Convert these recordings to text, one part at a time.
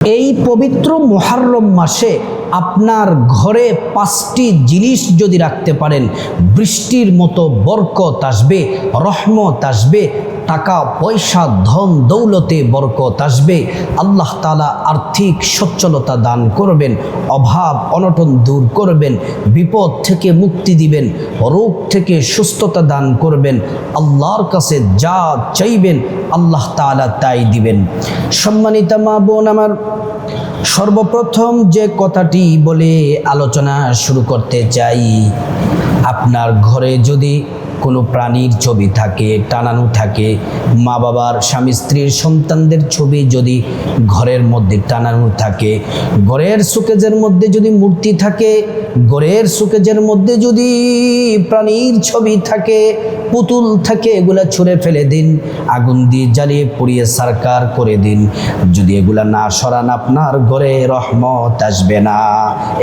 এই পবিত্র মোহারম মাসে আপনার ঘরে পাঁচটি জিনিস যদি রাখতে পারেন, বৃষ্টির মতো বরকত আসবে, রহমত আসবে টাকা, পয়সা, ধন, দৌলতে বরকত আসবে। আল্লাহ তালা আর্থিক সচ্ছলতা দান করবেন, অভাব, অনটন দূর করবেন, বিপদ থেকে মুক্তি দিবেন, রোগ থেকে সুস্থতা দান করবেন। আল্লাহর কাছে যা চাইবেন, আল্লাহ তালা তাই দিবেন। সম্মানিতা মা বোন আমার, সর্বপ্রথম যে কথাটি বলে আলোচনা শুরু করতে চাই, আপনার ঘরে যদি কোনো প্রাণীর ছবি থাকে, টানানো থাকে মা বাবার স্বামী স্ত্রীর সন্তানদের ছবি যদি ঘরের মধ্যে টানানো থাকে, ঘরের সুকেজের মধ্যে যদি মূর্তি থাকে, ঘরের সুকেজের মধ্যে যদি প্রাণীর ছবি থাকে, পুতুল থাকে, এগুলা ছুঁড়ে ফেলে দিন, আগুন দিয়ে জ্বালিয়ে পুড়িয়ে সারকার করে দিন। যদি এগুলা না সরান, আপনার ঘরে রহমত আসবে না।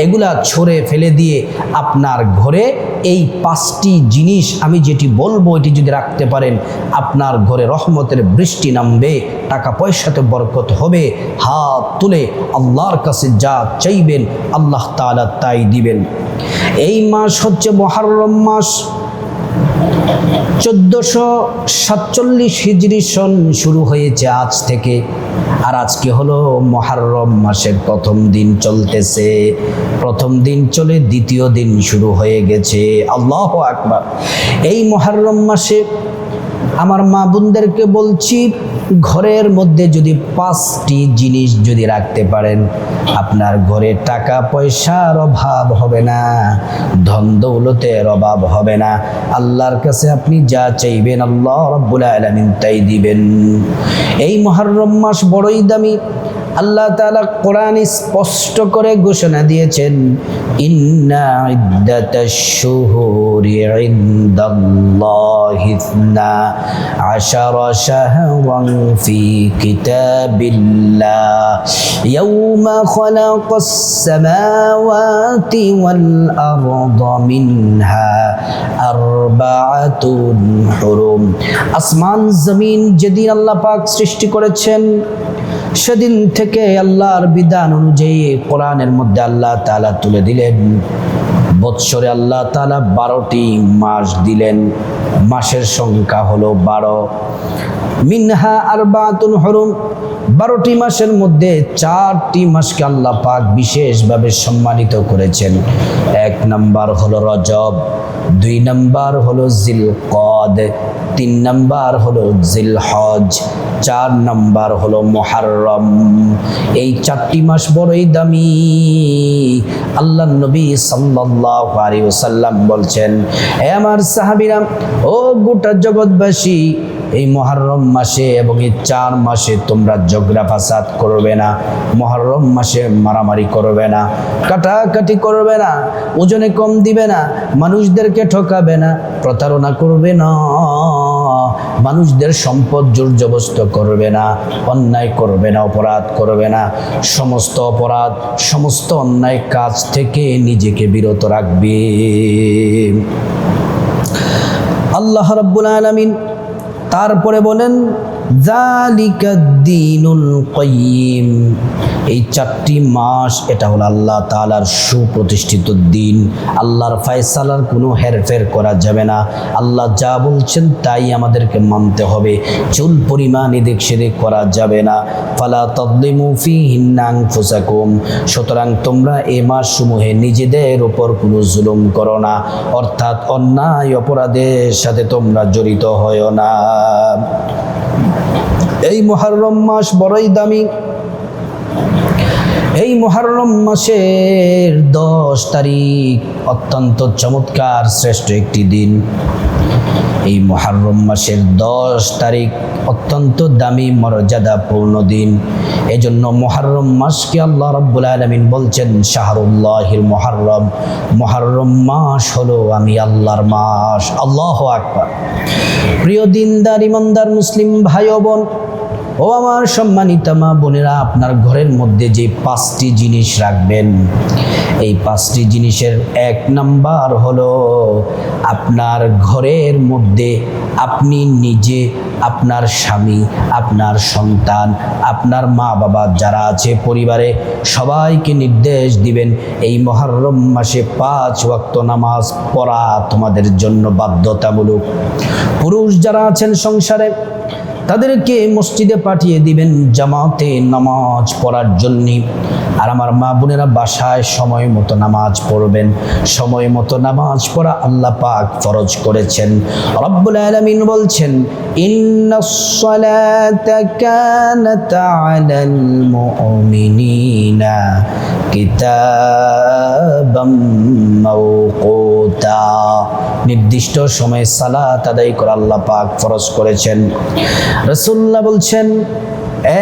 এগুলা ছুঁড়ে ফেলে দিয়ে আপনার ঘরে এই পাঁচটি জিনিস আমি যেটি বলব, এটি যদি রাখতে পারেন, আপনার ঘরে রহমতের বৃষ্টি নামবে, টাকা পয়সাতে বরকত হবে, হাত তুলে আল্লাহর কাছে যা চাইবেন, আল্লাহ তালা তাই দিবেন। এই মাস হচ্ছে মহারম মাস। চোদ্দোশো সাতচল্লিশ হিজড়ি সন শুরু হয়েছে আজ থেকে। আর আজকে হলো মহারম মাসের প্রথম দিন চলতেছে। প্রথম দিন চলে দ্বিতীয় দিন শুরু হয়ে গেছে। আল্লাহ আকবার। এই মহারম মাসে আমার মা বোনদেরকে বলছি, ঘরের মধ্যে যদি পাঁচটি জিনিস যদি রাখতে পারেন, আপনার ঘরে টাকা পয়সার অভাব হবে না, ধন দৌলতের অভাব হবে না। আল্লাহর কাছে আপনি যা চাইবেন আল্লাহ রব্বুল আলমিন তাই দিবেন। এই মহারম মাস বড়ই দামি। আল্লাহ তাআলা কোরআন স্পষ্ট করে ঘোষণা দিয়েছেন খালাকাস সামাওয়াতি ওয়াল আরদা মিনহা আরবাআতুন হুরুম। আসমান, জমিন যেদিন আল্লাহ পাক সৃষ্টি করেছেন সেদিন থেকে আল্লাহর বিধান অনুযায়ী কোরআনের মধ্যে আল্লাহ তালা তুলে দিলেন। বৎসরে আল্লাহ তালা বারোটি মাস দিলেন। মাসের সংখ্যা হলো বারো। মিনহা আর বাতুন হরুম। বারোটি মাসের মধ্যে চারটি মাসকে আল্লাহ পাক বিশেষভাবে সম্মানিত করেছেন। এক নাম্বার হলো রজব, দুই নাম্বার হলো জিল কদ তিন নাম্বার হলো জিল হজ চার নাম্বার হলো মোহারম এই চারটি মাস বড়ই দামি। আল্লাহ নবী সাল্লাল্লাহু আলাইহি ওয়াসাল্লাম বলছেন এ আমার সাহাবীরা, ও গোটা জগৎবাসী, এই মহরম মাসে এবং এই চার মাসে তোমরা ঝগড়া ফাসাদ করবে না, মহরম মাসে মারামারি করবে না, কাটাকাটি করবে না, ওজনে কম দিবে না, মানুষদেরকে ঠকাবে না, প্রতারণা করবে না। মানুষদের সম্পদ জোর জবস্ত করবে না, অন্যায় করবে না, অপরাধ করবে না। সমস্ত অপরাধ, সমস্ত অন্যায় কাজ থেকে নিজেকে বিরত রাখবে। আল্লাহ রব্বুল আলমিন তারপরে বলেন এই চারটি মাস, এটা হলো আল্লাহ তাআলার সুপ্রতিষ্ঠিত দিন। আল্লাহর ফায়সালার কোনো হেরফের করা যাবে না। আল্লাহ যা বলছেন তাই আমাদেরকে মানতে হবে। চুল পরিমাণ এদিক সেদিক করা যাবে না। ফালা তদ্দিমু ফি হিন্নাং ফুসাকুম সুতরাং তোমরা এ মাস সমূহে নিজেদের উপর কোনো জুলুম করো না। অর্থাৎ অন্যায় অপরাধের সাথে তোমরা জড়িত হয় না। এই মহারম মাস বড়ই দামি। এই মহারম মাসের দশ তারিখ অত্যন্ত চমৎকার শ্রেষ্ঠ একটি দিন। এই মহারম মাসের দশ তারিখ অত্যন্ত দামি, মর্যাদাপূর্ণ দিন। এজন্য মহারম মাসকে আল্লাহ রব্বুল আলমিন বলছেন শাহরুল্লাহির মহারম। মহারম মাস হলো আমি আল্লাহর মাস। আল্লাহ আকবার। প্রিয় দিনদার, ইমানদার, মুসলিম ভাই বোন ও আমার সম্মানিতা মা বোনেরা, আপনার ঘরের মধ্যে যে পাঁচটি জিনিস রাখবেন, এই পাঁচটি জিনিসের এক নাম্বার হলো আপনার ঘরের মধ্যে আপনি নিজে, আপনার স্বামী, আপনার সন্তান, আপনার মা বাবা যারা আছে পরিবারে, সবাইকে নির্দেশ দিবেন, এই মহরম মাসে পাঁচ ওয়াক্ত নামাজ পড়া তোমাদের জন্য বাধ্যতামূলক। পুরুষ যারা আছেন সংসারে তাদেরকে মসজিদে পাঠিয়ে দিবেন জামাতে নামাজ পড়ার জন্যে। আর আমার মা বোনেরা বাসায় সময় মতো নামাজ পড়বেন। সময় মতো নামাজ পড়া আল্লাহ পাক ফরজ করেছেন। রব্বুল আলামিন বলছেন কিতাবাম মাওকুতা। নির্দিষ্ট সময়ে সালাত আদায় করে আল্লাহ পাক ফরজ করেছেন। রসুল্লাহ বলছেন,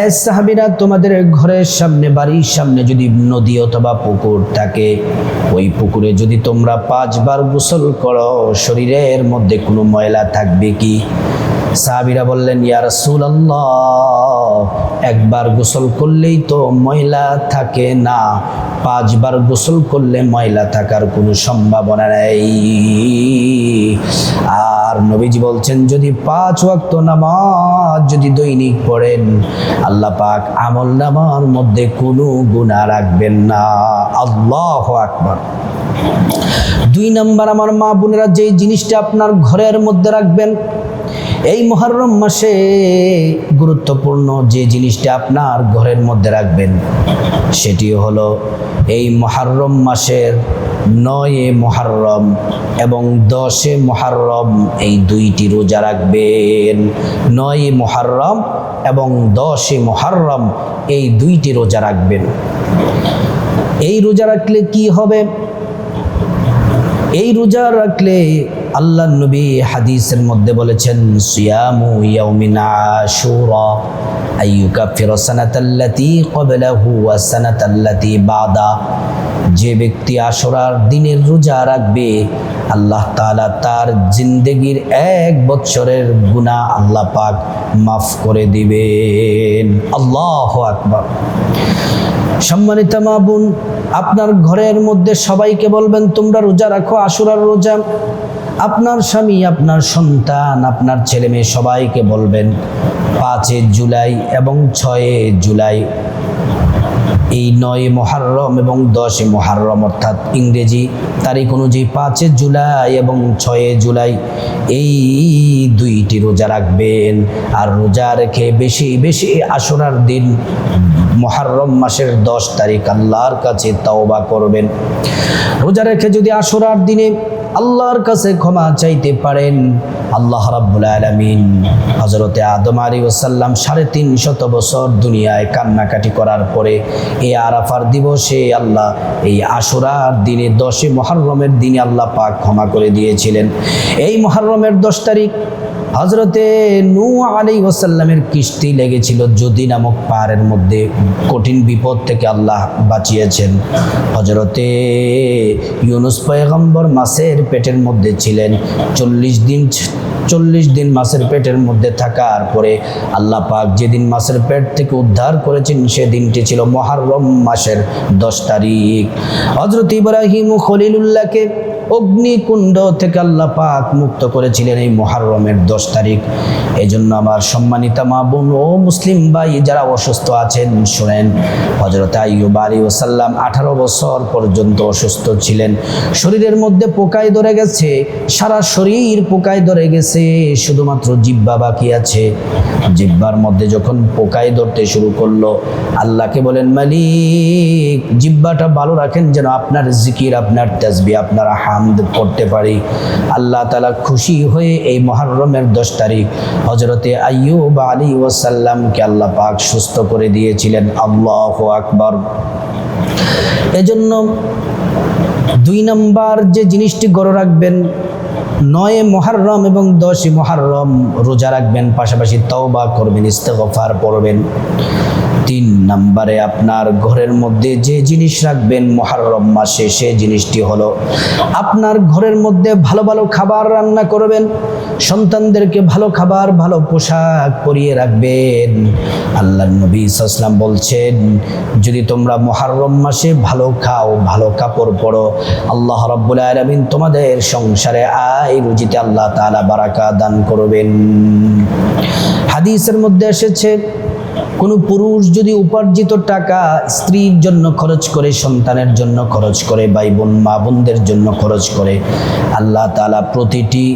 এ সাহাবিরা, তোমাদের ঘরের সামনে, বাড়ির সামনে যদি নদী অথবা পুকুর থাকে, ওই পুকুরে যদি তোমরা পাঁচবার গোসল করো, শরীরের মধ্যে কোনো ময়লা থাকবে কি? সাহাবিরা বললেন, ইয়া রাসূলুল্লাহ, একবার গোসল করলেই তো ময়লা থাকে না। পাঁচবার গোসল করলে ময়লা থাকার কোনো সম্ভাবনা নেই। আর নবীজি বলছেন, যদি পাঁচ ওয়াক্ত নামাজ যদি দৈনিক পড়েন, আল্লাহ পাক আমল নামার মধ্যে কোনো গুণা রাখবেন না। আল্লাহ আকবার। দুই নাম্বার, আমার মা বোনেরা যে জিনিসটা আপনার ঘরের মধ্যে রাখবেন এই মহরম মাসে গুরুত্বপূর্ণ যে জিনিসটা আপনার ঘরের মধ্যে রাখবেন সেটি হলো এই মহরম মাসের নয়ে মহরম এবং দশে মহরম এই দুইটি রোজা রাখবেন। নয়ে মহরম এবং দশে মহরম এই দুইটি রোজা রাখবেন। এই রোজা রাখলে কি হবে? এই রোজা রাখলে আল্লাহ নবী হাদিসের মধ্যে বলেছেন, সিয়ামু ইয়াউমিন আশুরা আইয়ুকাফির সানাতাল্লাতি ক্বাবলাহু ওয়া সানাতাল্লাতি বাদা। যে ব্যক্তি আশুরার দিনের রোজা রাখবে, আল্লাহ তাআলা তার জিন্দেগির এক বছরের গুনাহ আল্লাহ পাক মাফ করে দিবেন। আল্লাহু আকবার। সম্মানিত মা বোন, আপনার ঘরের মধ্যে সবাইকে বলবেন, তোমরা রোজা রাখো আশুরার রোজা? আপনার স্বামী, আপনার সন্তান, আপনার ছেলে মেয়ে সবাইকে বলবেন পাঁচে জুলাই এবং ছয়ে জুলাই। এই নয় মহারম এবং দশে মহারম, অর্থাৎ ইংরেজি তারিখ অনুযায়ী পাঁচে জুলাই এবং ছয়ে জুলাই, এই দুইটি রোজা রাখবেন। আর রোজা রেখে বেশি বেশি আসরার দিন মহারম মাসের দশ তারিখ আল্লাহর কাছে তাওবা করবেন। রোজা রেখে যদি আসরার দিনে আল্লাহর কাছে ক্ষমা চাইতে পারেন। আল্লাহ রাব্বুল আলামিন হজরতে আদম আলী ওসাল্লাম সাড়ে তিন শত বছর দুনিয়ায় কান্নাকাটি করার পরে এই আরাফার দিবসে আল্লাহ এই আশুরার দিনে দশে মহরমের দিনে আল্লাহ পাক ক্ষমা করে দিয়েছিলেন। এই মহরমের দশ তারিখ হজরতে নু আলী ওসাল্লামের কিস্তি লেগেছিল যদি নামক পাহাড়ের মধ্যে। কঠিন বিপদ থেকে আল্লাহ বাঁচিয়েছেন। হজরতে ইউনুস পয়গম্বর মাসের পেটের মধ্যে ছিলেন। চল্লিশ দিন চল্লিশ দিন মাসের পেটের মধ্যে থাকার পরে আল্লাহ পাক যেদিন মাসের পেট থেকে উদ্ধার করেছেন, সেদিনটি ছিল মহারম মাসের দশ তারিখ। হজরত ইব্রাহিম খলিলুল্লাহকে অগ্নিকুণ্ড থেকে আল্লাহ পাক মুক্ত করেছিলেন এই মহারমের দশ তারিখ। এই জন্য আমার সম্মানিতা মা বোন ও মুসলিম ভাই যারা অসুস্থ আছেন, শোনেন হজরত আইয়ুব আলী ওসাল্লাম আঠারো বছর পর্যন্ত অসুস্থ ছিলেন। শরীরের মধ্যে পোকায় ধরে গেছে, সারা শরীর পোকায় ধরে গেছে, শুধুমাত্র জিব্বা বাকি আছে। জিব্বার মধ্যে যখন পোকায় ধরতে শুরু করল, আল্লাহকে বলেন, মালিক জিব্বাটা ভালো রাখেন যেন আপনার জিকির, আপনার তাসবি আপনার হামদ করতে পারি। আল্লাহ তালা খুশি হয়ে এই মহরমের দশ তারিখ হজরতে আইয়ুব আলী ওয়াসাল্লামকে আল্লাহ পাক সুস্থ করে দিয়েছিলেন। আল্লাহ আকবর। এজন্য দুই নম্বর যে জিনিসটি গড়ে রাখবেন নয় মহারম এবং দশই মহারম রোজা রাখবেন, পাশাপাশি তওবা করবেন, ইস্তেগফার পড়বেন। তিন নম্বরে আপনার ঘরের মধ্যে যে জিনিস রাখবেন মহারম মাসে, সে জিনিসটি হলো আপনার ঘরের মধ্যে ভালো ভালো খাবার রান্না করবেন, সন্তানদেরকে ভালো খাবার, ভালো পোশাক পরিয়ে রাখবেন। আল্লাহ নবী সাল্লাম বলছেন, যদি তোমরা মহারম মাসে ভালো খাও, ভালো কাপড় পরো, আল্লাহ রাব্বুল আলামিন তোমাদের সংসারে আয় রুজিতে আল্লাহ তাআলা বারাকা দান করবেন। হাদিসের মধ্যে এসেছে, কোনো পুরুষ যদি উপার্জিত টাকা স্ত্রীর জন্য খরচ করে, সন্তানের জন্য খরচ করে ভাই বোন মা বোনদের জন্য খরচ করে, আল্লাহ তাআলা প্রতিটি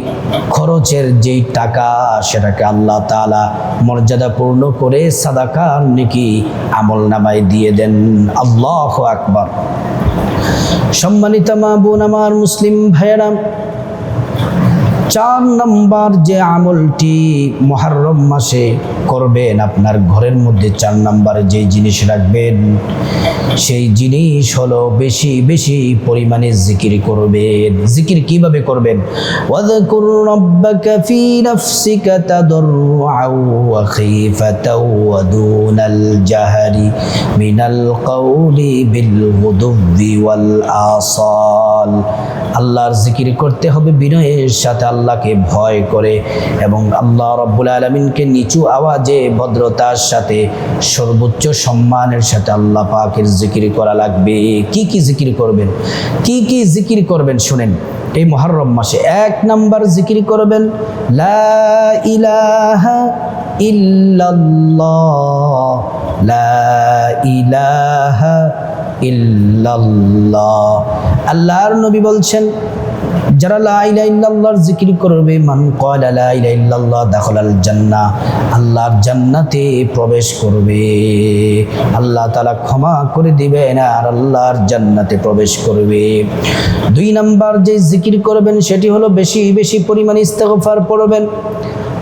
খরচের যেই টাকা, সেটাকে আল্লাহ তাআলা মর্যাদা পূর্ণ করে সাদাকার নাকি আমল নামায় দিয়ে দেন। আল্লাহ আকবর। সম্মানিত মা বোন আমার মুসলিম ভাইয়েরা চার নম্বর যে আমলটি মহারম মাসে করবেন, আপনার ঘরের মধ্যে চার নম্বরে যে জিনিস রাখবেন, সেই জিনিস হলো বেশি বেশি পরিমাণে জিকির করবেন। জিকির কীভাবে করবেন? মিনাল গুদুবি ওয়াল আসাল। আল্লাহর জিকির করতে হবে বিনয়ের সাথে আল্লাহকে ভয় করে এবং আল্লাহ রব্বুল আলমিনকে নিচু আওয়াজে ভদ্রতার সাথে সর্বোচ্চ সম্মানের সাথে আল্লাহ পাকের জিকির করা লাগবে। কি কি জিকির করবেন? কি কি জিকির করবেন শুনেন। এই মহরম মাসে এক নাম্বার জিকির করবেন, লা ইলাহা ইল্লাল্লাহ, লা ইলাহা আল্লাহর নবী বলছেন, যারা জিকির করবে দাখালাল আল্লাহর জান্নাতে প্রবেশ করবে। আল্লাহ ক্ষমা করে জান্নাতে প্রবেশ করবে। দুই নাম্বার যে জিকির করবেন, সেটি হলো বেশি বেশি পরিমাণে ইস্তেগফার পড়বেন।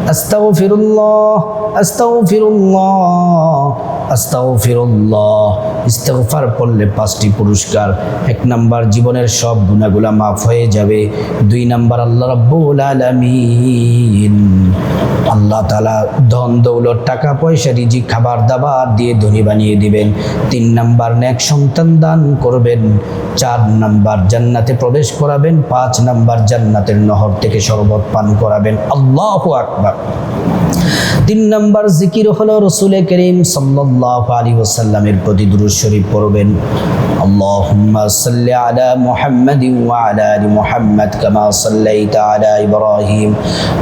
আস্তাগফিরুল্লাহ আস্তাগফিরুল্লাহ। আস্তাগফিরুল্লাহ। ইস্তেগফার পড়লে পাঁচটি পুরস্কার। এক নাম্বার, জীবনের সব গুণাগুলা মাফ হয়ে যাবে। দুই নাম্বার, আল্লাহ রাব্বুল আলামিন। আল্লাহ তাআলা ধন, দৌলত, টাকা, পয়সা রিজি খাবার, দাবার দিয়ে ধনী বানিয়ে দিবেন। তিন নাম্বার ন্যাক সন্তান দান করবেন। চার নাম্বার, জান্নাতে প্রবেশ করাবেন। পাঁচ নাম্বার, জান্নাতের নহর থেকে শরবত পান করাবেন। আল্লাহু আকবার। তিন নাম্বার, জিকির হলো রসুল করিম সাল্লাহ আলী ওসাল্লামের প্রতি দুরুদ শরীফ পড়বেন اللهم صل على محمد وعلى ال محمد كما صليت على ابراهيم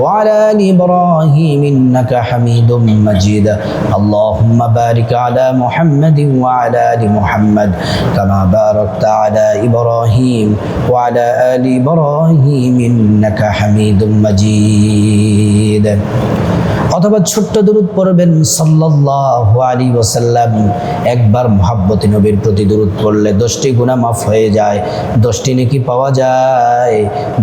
وعلى ال ابراهيم انك حميد مجيد اللهم بارك على محمد وعلى ال محمد كما باركت على ابراهيم وعلى ال ابراهيم انك حميد مجيد অথবা ছোট্ট দূরত পড়বেন সাল্লাল্লাহু আলী ওসাল্লাম একবার মহাব্বতী নবীর প্রতি দূরত পড়লে দশটি গুণা মাফ হয়ে যায়, দশটি নাকি পাওয়া যায়,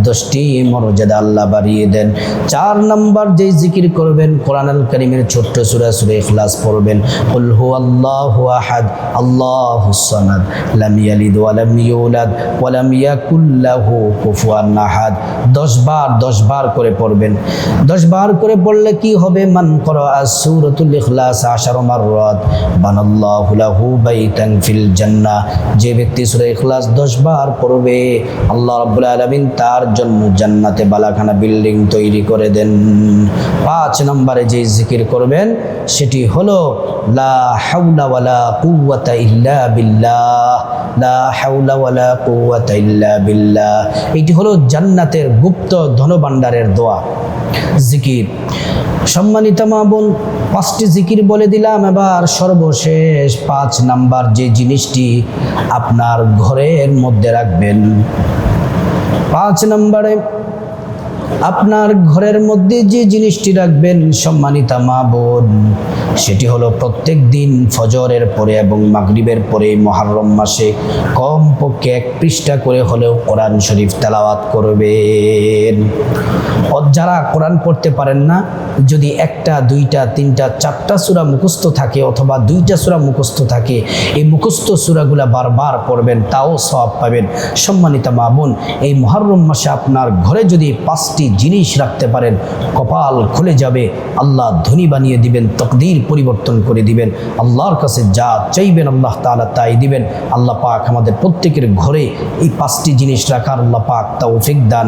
দশটি মর্যাদা আল্লাহ বাড়িয়ে দেন। চার নম্বর যে জিকির করবেন কোরআন আল করিমের ছোট্ট সুরা সুরে ইখলাস পড়বেন, কুল হু আল্লাহু আহাদ, আল্লাহু সামাদ, লাম ইয়ালিদ ওয়া লাম ইউলাদ, ওয়া লাম ইয়াকুল লাহু কুফুয়ান আহাদ। 10 বার 10 বার করে পড়বেন। 10 বার করে পড়লে কি হবে? মান করা সূরাতুল ইখলাস আশার মাররাত। বানাল্লাহু লাহু বাইতান ফিল জান্নাহ। যে ব্যক্তি সূরা ইখলাস 10 বার পড়বে, আল্লাহ তার জন্য জান্নাতে বালাখানা বিল্ডিং তৈরি করে দেন। পাঁচ নম্বরে যে জিকির করবেন, সেটি হলো ইল্লা লা এটি হলো জান্নাতের গুপ্ত ধনভাণ্ডারের দোয়া। জিকির। সম্মানিত মা বোন, পাঁচটি জিকির বলে দিলাম, এবার সর্বশেষ পাঁচ নাম্বার যে জিনিসটি আপনার ঘরের মধ্যে রাখবেন। পাঁচ নম্বরে আপনার ঘরের মধ্যে যে জিনিসটি রাখবেন সম্মানিতা মা বোন, সেটি হলো প্রত্যেক দিন ফজরের পরে এবং মাগরিবের পরে মহারম মাসে কমপক্ষে এক পৃষ্ঠা করে হলেও কোরআন শরীফ তেলাওয়াত করবেন। যারা কোরআন পড়তে পারেন না, যদি একটা, দুইটা, তিনটা, চারটা সুরা মুখস্থ থাকে অথবা দুইটা সুরা মুখস্থ থাকে, এই মুখস্থ সুরাগুলা বারবার পড়বেন, তাও সব পাবেন। সম্মানিতা মা বোন, এই মহরম মাসে আপনার ঘরে যদি পাঁচটি পাঁচটি জিনিস রাখতে পারেন। কপাল খুলে যাবে, আল্লাহ ধনী বানিয়ে দিবেন, তকদির পরিবর্তন করে দিবেন। আল্লাহর কাছে যা চাইবেন আল্লাহ তালা তাই দিবেন। আল্লাহ পাক আমাদের প্রত্যেকের ঘরে এই পাঁচটি জিনিস রাখার, আল্লাহ পাক তা তৌফিক দান